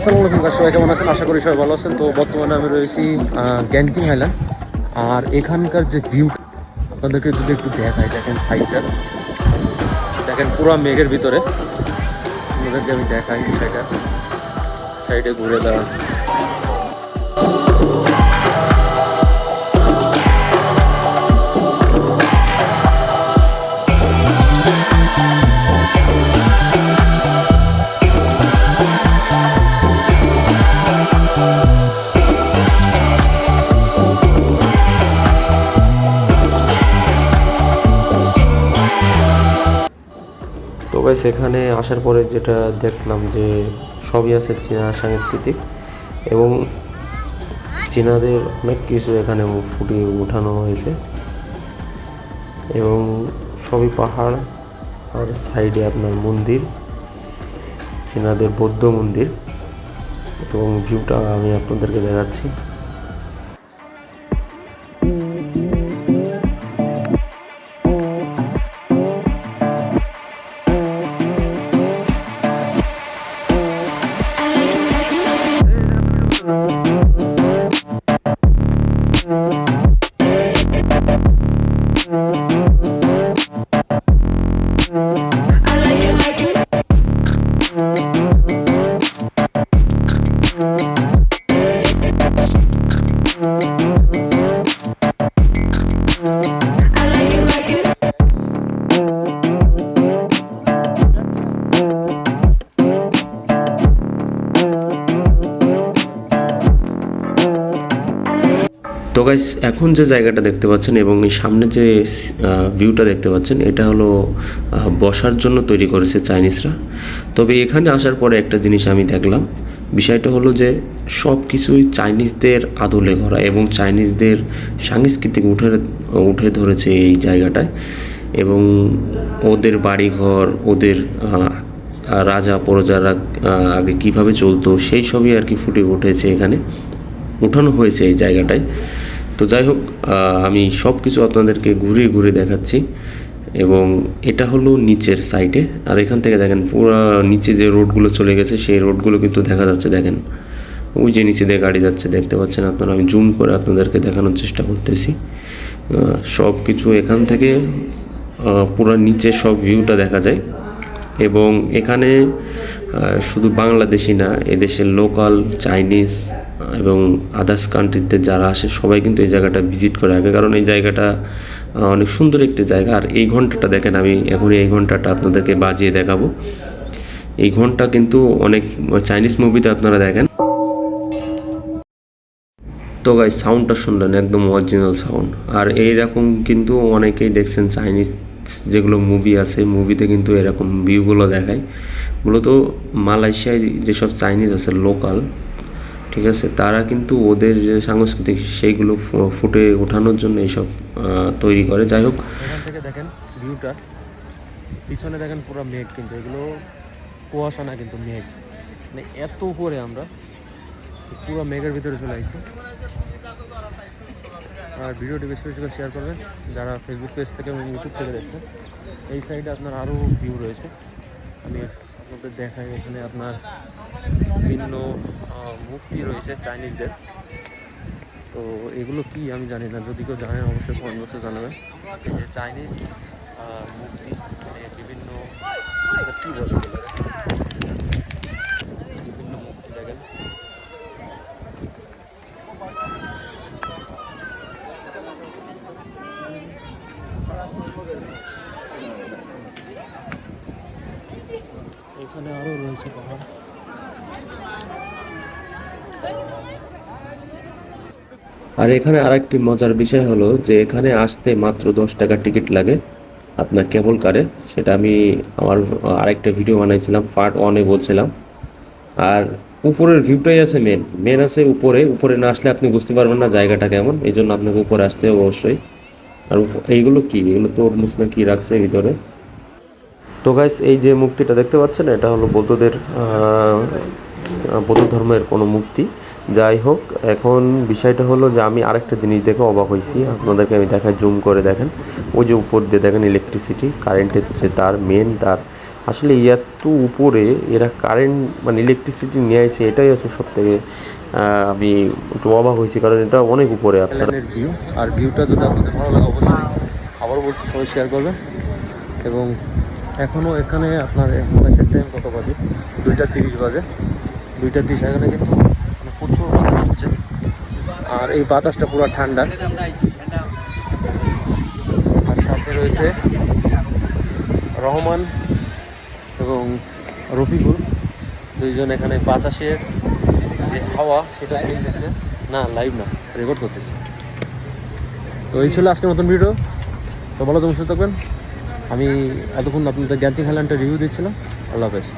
আসসালামু আলাইকুম কাজ সবাই কেমন আছেন? আশা করি সবাই ভালো আছেন। তো বর্তমানে আমি রয়েছি গ্যান্টিং আইল্যান্ড আর এখানকার যে ভিউ আপনাদেরকে যদি একটু দেখাই, দেখেন সাইডটা দেখেন পুরো মেঘের ভিতরে। আপনাদেরকে আমি দেখাই সাইডটা সাইডে ঘুরে দাঁড়ান। গাইস এখানে আসার পরে যেটা দেখলাম যে সবই আছে চীনা সাংস্কৃতিক এবং চীনাদের অনেক কিছু এখানে ফুটিয়ে উঠানো হয়েছে এবং সবই পাহাড় আর সাইডে আপনার মন্দির, চীনাদের বৌদ্ধ মন্দির এবং ভিউটা আমি আপনাদেরকে দেখাচ্ছি। তো গাইস এখন যে জায়গাটা দেখতে পাচ্ছেন এবং এই সামনে যে ভিউটা দেখতে পাচ্ছেন, এটা হলো বসার জন্য তৈরি করেছে চাইনিজরা। তবে এখানে আসার পরে একটা জিনিস আমি দেখলাম, বিষয়টা হলো যে সব কিছুই চাইনিজদের আদলে করা এবং চাইনিজদের সাংস্কৃতিক উঠে উঠে ধরেছে এই জায়গাটায় এবং ওদের বাড়িঘর, ওদের রাজা প্রজারা আগে কীভাবে চলতো, সেই সবই আর কি ফুটে উঠেছে এখানে। উঠানো হয়েছে এই জায়গাটায়। তো যাই হোক আমি সব কিছু আপনাদেরকে ঘুরিয়ে ঘুরে দেখাচ্ছি এবং এটা হলো নিচের সাইডে আর এখান থেকে দেখেন, পুরো নিচে যে রোডগুলো চলে গেছে, সেই রোডগুলো কিন্তু দেখা যাচ্ছে, দেখেন। ওই যে নিচে দিয়ে গাড়ি যাচ্ছে, দেখতে পাচ্ছেন আপনারা? আমি জুম করে আপনাদেরকে দেখানোর চেষ্টা করতেছি। সব কিছু এখান থেকে পুরো নিচে সব ভিউটা দেখা যায়। এবং এখানে শুধু বাংলাদেশি না, এদেশের লোকাল চাইনিজ এবং আদার্স কান্ট্রিতে যারা আসে, সবাই কিন্তু এই জায়গাটা ভিজিট করে আগে কারণ এই জায়গাটা অনেক সুন্দর একটি জায়গা। আর এই ঘন্টাটা দেখেন, আমি এখন এই ঘন্টাটা আপনাদেরকে বাজিয়ে দেখাবো। এই ঘণ্টা কিন্তু অনেক চাইনিজ মুভিতে আপনারা দেখেন। তো গাই সাউন্ডটা শুনলেন, একদম অরিজিনাল সাউন্ড আর এইরকম কিন্তু অনেকেই দেখছেন চাইনিজ যেগুলো মুভি আছে মুভিতে কিন্তু এরকম ভিউগুলো দেখায়। মূলত মালয়েশিয়ায় যেসব চাইনিজ আছে লোকাল ঠিক আছে? তারা কিন্তু ওদের যে সাংস্কৃতিক সেইগুলো ফুটে ওঠানোর জন্য এইসব তৈরি করে। যাই হোক। এখান থেকে দেখেন ভিউটা পিছনে দেখেন পুরো মেঘ কিন্তু। এগুলো কুয়াশা না কিন্তু মেঘ। মানে এত উপরে আমরা, পুরো মেঘের ভিতরে চলে আসছি আর ভিডিওটি বেশি বেশি শেয়ার করবেন, যারা ফেসবুক পেজ থেকে এবং ইউটিউব থেকে দেখছেন। এই সাইডে আপনার আরও ভিউ রয়েছে। আমি আপনাদের দেখাই এখানে আপনার বিভিন্ন মূর্তি রয়েছে চাইনিজদের। তো এগুলো কি আমি জানি না, যদি কেউ জানেন অবশ্যই কমেন্ট বক্সে জানাবেন। যে চাইনিজ মূর্তি মানে বিভিন্ন কি বলে। বিভিন্ন মূর্তি দেখেন এখানে আরও রয়েছে পাহাড়। আর এখানে আরেকটি মজার বিষয় হলো যে এখানে আসতে মাত্র দশ টাকা টিকিট লাগে আপনার কেবল কারে, সেটা আমি আমার আরেকটা ভিডিও বানাইছিলাম পার্ট ওয়ানে বলছিলাম। আর উপরের ভিউটাই আছে মেন মেন আছে উপরে উপরে না আসলে আপনি বুঝতে পারবেন না জায়গাটা কেমন এই জন্য আপনাকে উপরে আসতে হবে অবশ্যই। আর এইগুলো কি? এগুলো তো তরমুজ না কি রাখছে ভিতরে? তো গাইস এই যে মুক্তিটা দেখতে পাচ্ছেন, এটা হলো বৌদ্ধদের বৌদ্ধ ধর্মের কোনো মুক্তি। যাই হোক, এখন বিষয়টা হলো যে আমি আরেকটা জিনিস দেখে অবাক হয়েছি। আপনাদেরকে আমি দেখাই, জুম করে দেখেন। ওই যে উপর দিয়ে দেখেন ইলেকট্রিসিটি কারেন্টের যে তার মেন তার। আসলে এত উপরে এরা কারেন্ট মানে ইলেকট্রিসিটি নিয়ে আসে এটাই আছে সব থেকে আমি একটু অবাক হয়েছি। কারণ এটা অনেক উপরে আপনার। ভিউ আর ভিউটা যদি আপনাদের ভালো লাগে, অবশ্যই আবারও বলছি, সবাই শেয়ার করবেন। এবং এখনও এখানে আপনার বাতাসের টাইম কত বাজে? দুইটা তিরিশ বাজে। দুইটা তিরিশ এখানে কিন্তু মানে প্রচুর বাতাস হচ্ছে। আর এই বাতাসটা পুরো ঠান্ডা। আর সাথে রয়েছে রহমান এবং রফিকুল। দুইজন এখানে বাতাসের যে হাওয়া, সেটা দিচ্ছে না লাইভ না রেকর্ড করতেছে। তো এই ছিল আজকের মতন ভিডিও তো ভালো তুমি সুস্থ থাকবেন। আমি এতক্ষণ আপনাদের জ্ঞানতি হাইল্যান্ডের রিভিউ দিচ্ছিলাম। আল্লাহ হাফেজ।